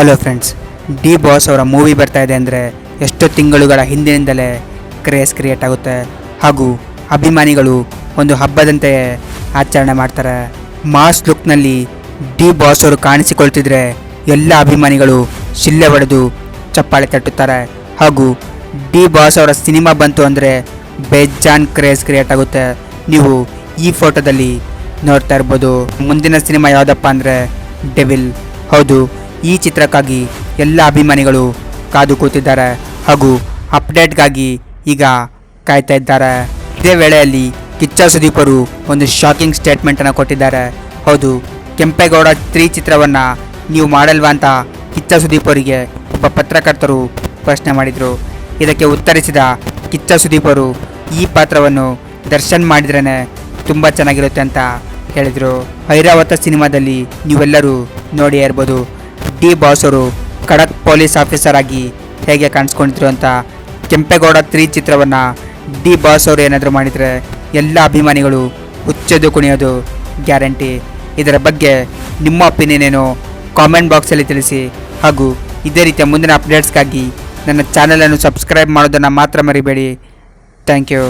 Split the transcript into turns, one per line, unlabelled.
Hello friends D boss ಅವರ movie ಬರ್ತಾ ಇದೆ ಅಂದರೆ ಎಷ್ಟು ತಿಂಗಳುಗಳ ಹಿಂದಿನಿಂದಲೇ ಕ್ರೇಸ್ ಕ್ರಿಯೇಟ್ ಆಗುತ್ತೆ. ಹಾಗೂ ಅಭಿಮಾನಿಗಳು ಒಂದು ಹಬ್ಬದಂತೆ ಆಚರಣೆ ಮಾಡ್ತಾರೆ. ಮಾಸ್ ಲುಕ್ನಲ್ಲಿ ಡಿ ಬಾಸ್ ಅವರು ಕಾಣಿಸಿಕೊಳ್ತಿದ್ರೆ ಎಲ್ಲ ಅಭಿಮಾನಿಗಳು ಶಿಲ್ಲೆ ಹೊಡೆದು ಚಪ್ಪಾಳೆ ತಟ್ಟುತ್ತಾರೆ. ಹಾಗೂ ಡಿ ಬಾಸ್ ಅವರ ಸಿನಿಮಾ ಬಂತು ಅಂದರೆ ಬೇಜಾನ್ ಕ್ರೇಜ್ ಕ್ರಿಯೇಟ್ ಆಗುತ್ತೆ. ನೀವು ಈ ಫೋಟೋದಲ್ಲಿ ನೋಡ್ತಾ ಇರ್ಬೋದು. ಮುಂದಿನ ಸಿನಿಮಾ ಯಾವುದಪ್ಪ ಅಂದರೆ ಡೆವಿಲ್ ಹೌದು ಈ ಚಿತ್ರಕ್ಕಾಗಿ ಎಲ್ಲ ಅಭಿಮಾನಿಗಳು ಕಾದು ಕೂತಿದ್ದಾರೆ ಹಾಗೂ ಅಪ್ಡೇಟ್ಗಾಗಿ ಈಗ ಕಾಯ್ತಾ ಇದ್ದಾರೆ. ಇದೇ ವೇಳೆಯಲ್ಲಿ ಕಿಚ್ಚ ಸುದೀಪರು ಒಂದು ಶಾಕಿಂಗ್ ಸ್ಟೇಟ್ಮೆಂಟನ್ನು ಕೊಟ್ಟಿದ್ದಾರೆ. ಹೌದು, ಕೆಂಪೇಗೌಡ ತ್ರೀ ಚಿತ್ರವನ್ನು ನೀವು ಮಾಡಲ್ವಾ ಅಂತ ಕಿಚ್ಚ ಸುದೀಪ್ ಅವರಿಗೆ ಒಬ್ಬ ಪತ್ರಕರ್ತರು ಪ್ರಶ್ನೆ ಮಾಡಿದರು. ಇದಕ್ಕೆ ಉತ್ತರಿಸಿದ ಕಿಚ್ಚ ಸುದೀಪರು, ಈ ಪಾತ್ರವನ್ನು ದರ್ಶನ್ ಮಾಡಿದ್ರೇ ತುಂಬ ಚೆನ್ನಾಗಿರುತ್ತೆ ಅಂತ ಹೇಳಿದರು. ಐರಾವತ ಸಿನಿಮಾದಲ್ಲಿ ನೀವೆಲ್ಲರೂ ನೋಡಿ ಇರ್ಬೋದು. ಡಿ ಬಾಸ್ ಅವರು ಖಡಕ್ ಪೊಲೀಸ್ ಆಫೀಸರ್ ಆಗಿ ಹೇಗೆ ಕಾಣಿಸ್ಕೊಂಡಿದ್ರು ಅಂತ ಕೆಂಪೇಗೌಡ ತ್ರೀ ಚಿತ್ರವನ್ನು ಡಿ ಬಾಸ್ ಅವರು ಏನಾದರೂ ಮಾಡಿದರೆ ಎಲ್ಲ ಅಭಿಮಾನಿಗಳು ಹುಚ್ಚೋದು ಕುಣಿಯೋದು ಗ್ಯಾರಂಟಿ. ಇದರ ಬಗ್ಗೆ ನಿಮ್ಮ ಒಪಿನಿಯನ್ ಏನು? ಕಾಮೆಂಟ್ ಬಾಕ್ಸಲ್ಲಿ ತಿಳಿಸಿ. ಹಾಗೂ ಇದೇ ರೀತಿಯ ಮುಂದಿನ ಅಪ್ಡೇಟ್ಸ್ಗಾಗಿ ನನ್ನ ಚಾನಲನ್ನು ಸಬ್ಸ್ಕ್ರೈಬ್ ಮಾಡೋದನ್ನು ಮಾತ್ರ ಮರಿಬೇಡಿ. Thank you